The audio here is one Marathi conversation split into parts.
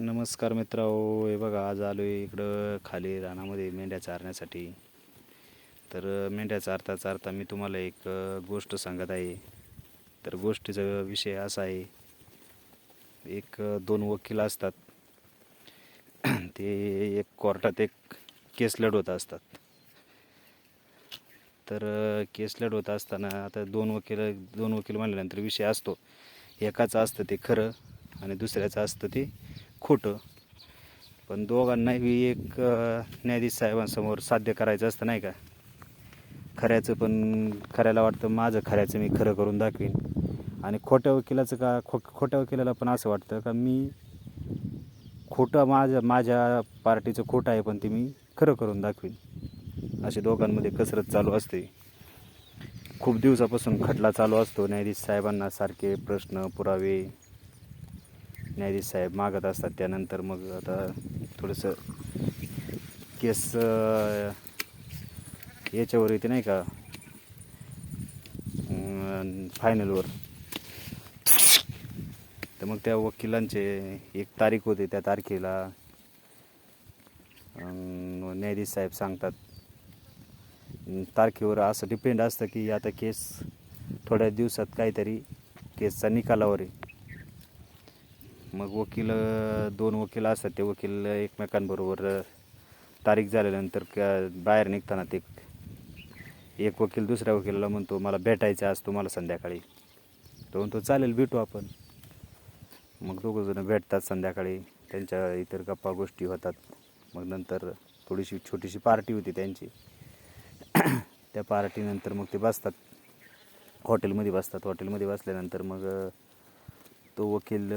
नमस्कार मित्र हे बघा आज आलो आहे इकडं खाली रानामध्ये मेंढ्या चारण्यासाठी. तर मेंढ्या चारता चारता मी तुम्हाला एक गोष्ट सांगत आहे. तर गोष्टीचा विषय असा आहे एक दोन वकील असतात. ते एक कोर्टात एक केस लढवत असतात. तर केस लढवत असताना आता दोन वकील दोन वकील म्हणल्यानंतर विषय असतो. एकाचं असतं ते खरं आणि दुसऱ्याचं असतं ते खोटं. पण दोघांनाही एक न्यायाधीश साहेबांसमोर साध्य करायचं असतं नाही का? खऱ्याचं पण खऱ्याला वाटतं माझं खऱ्याचं मी खरं करून दाखवीन. आणि खोट्या वकिलाचं का खो खोट्या वकिलाला पण असं वाटतं का मी खोटं माझ्या माझ्या पार्टीचं खोटं आहे पण ते मी खरं करून दाखवीन. असे दोघांमध्ये कसरत चालू असते. खूप दिवसापासून खटला चालू असतो न्यायाधीश साहेबांना सारखे प्रश्न पुरावे न्यायाधीश साहेब मागत असतात त्यानंतर मग आता थोडंसं केस याच्यावर येते नाही का? फायनलवर. तर मग त्या वकिलांचे एक तारीख होते त्या तारखेला न्यायाधीश साहेब सांगतात तारखेवर असं डिपेंड असतं की आता केस थोड्या दिवसात काहीतरी केसचा निकालावर आहे. मग वकील दोन वकील असतात. ते वकील एकमेकांबरोबर तारीख झाल्यानंतर क- बाहेर निघताना ते एक वकील दुसऱ्या वकिलाला म्हणतो मला भेटायचं आज तुम्हाला संध्याकाळी. तो म्हणतो चालेल भेटू आपण. मग दोघंजणं भेटतात संध्याकाळी. त्यांच्या इतर गप्पा गोष्टी होतात. मग नंतर थोडीशी छोटीशी पार्टी होती त्यांची. त्या पार्टीनंतर मग ते बसतात. हॉटेलमध्ये बसतात. हॉटेलमध्ये बसल्यानंतर मग तो वकील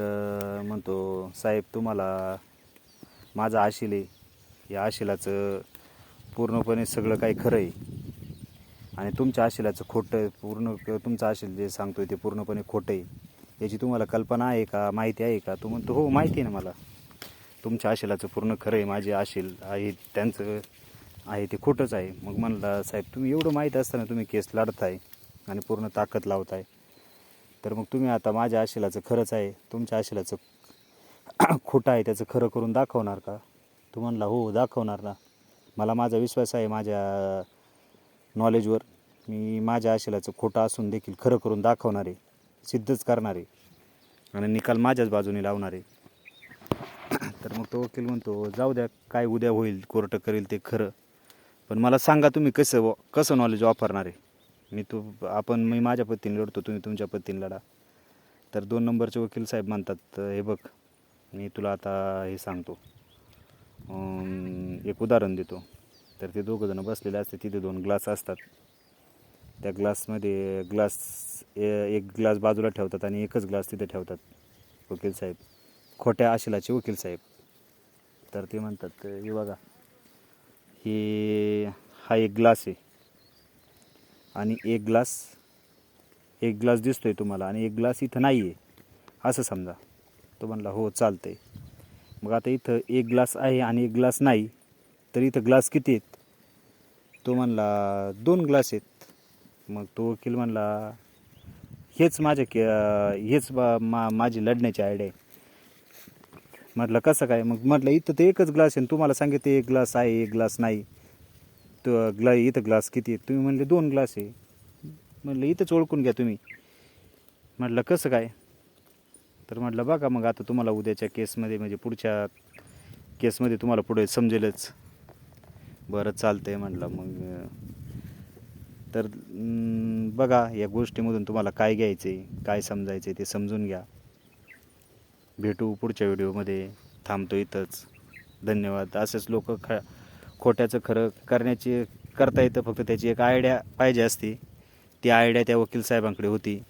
म्हणतो साहेब तुम्हाला माझा आशिल आहे. या आशिलाचं पूर्णपणे सगळं काही खरं आहे. आणि तुमच्या आशिलाचं खोटं पूर्ण तुमचं आशिल जे सांगतोय ते पूर्णपणे खोटं आहे. याची तुम्हाला कल्पना आहे का? माहिती आहे का? तो म्हणतो हो माहिती आहे ना मला. तुमच्या आशिलाचं पूर्ण खरं आहे. माझे आशिल आहे त्यांचं आहे ते खोटंच आहे. मग म्हणला साहेब तुम्ही एवढं माहीत असताना तुम्ही केस लढताय आणि पूर्ण ताकद लावताय. तर मग तुम्ही आता माझ्या आशिलाचं खरंच आहे तुमच्या आशिलाचं खोटं आहे त्याचं खरं करून दाखवणार का? तू म्हणला हो दाखवणार ना. मला माझा विश्वास आहे माझ्या नॉलेजवर मी माझ्या आशिलाचं खोटं असून देखील खरं करून दाखवणार आहे सिद्धच करणार आहे. आणि निकाल माझ्याच बाजूने लावणार आहे. तर मग तो वकील म्हणतो जाऊ द्या काय उद्या होईल कोर्ट करेल ते खरं. पण मला सांगा तुम्ही कसं व- कसं नॉलेज वापरणार आहे? मी तू आपण मी माझ्या पद्धतीने लढतो तुम्ही तुमच्या पद्धतीने लढा. तर दोन नंबरचे वकील साहेब म्हणतात हे बघ मी तुला आता हे सांगतो. एक उदाहरण देतो. तर ते दोघंजणं बसलेले असते तिथे दोन ग्लास असतात. त्या ग्लासमध्ये ग्लास ए- एक ग्लास बाजूला ठेवतात आणि एकच ग्लास तिथे ठेवतात वकील साहेब. खोट्या आशिलाचे वकील साहेब. तर ते म्हणतात हे बघा हे हा एक ग्लास आहे. आणि एक ग्लास एक ग्लास दिसतो आहे तुम्हाला आणि एक ग्लास इथं नाही आहे असं समजा. तो म्हणला हो चालतंय. मग आता इथं एक ग्लास आहे आणि एक ग्लास नाही तर इथं ग्लास किती आहेत? तो म्हणला दोन ग्लास आहेत. मग तो वकील म्हणला हेच माझ्या के हेच मा माझी लढण्याची आयडिया आहे. म्हटलं कसं काय? मग म्हटलं इथं तर एकच ग्लास आहे तुम्हाला सांगितलं एक ग्लास आहे एक ग्लास नाही. तो ग्ला इथं ग्लास किती आहे तुम्ही म्हणले दोन ग्लास आहे. म्हटलं इथंच ओळखून घ्या तुम्ही. म्हटलं कसं काय? तर म्हटलं बघा मग आता तुम्हाला उद्याच्या केसमध्ये म्हणजे पुढच्या केसमध्ये तुम्हाला पुढे समजेलच. बरं चालतं आहे म्हटलं मग तर बघा या गोष्टीमधून तुम्हाला काय घ्यायचं आहे काय समजायचं आहे ते समजून घ्या. भेटू पुढच्या व्हिडिओमध्ये. थांबतो इथंच. धन्यवाद. असेच लोक ख खोट्याचं खरं करण्याची करता येतं. फक्त त्याची एक आयडिया पाहिजे असती. ती आयडिया त्या वकील साहेबांकडे होती.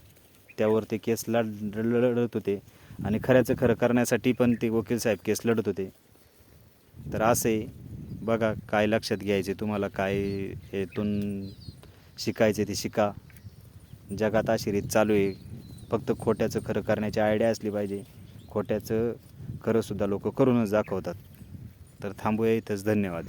त्यावर ते केस लढ लढत होते. आणि खऱ्याचं खरं करण्यासाठी पण ते वकील साहेब केस लढत होते. तर असे बघा काय लक्षात घ्यायचे तुम्हाला काय हेतून शिकायचे ते शिका. जगात अशी रीत चालू आहे. फक्त खोट्याचं खरं करण्याची आयडिया असली पाहिजे. खोट्याचं खरंसुद्धा लोक करूनच दाखवतात. तर थांबूया इथंच. धन्यवाद.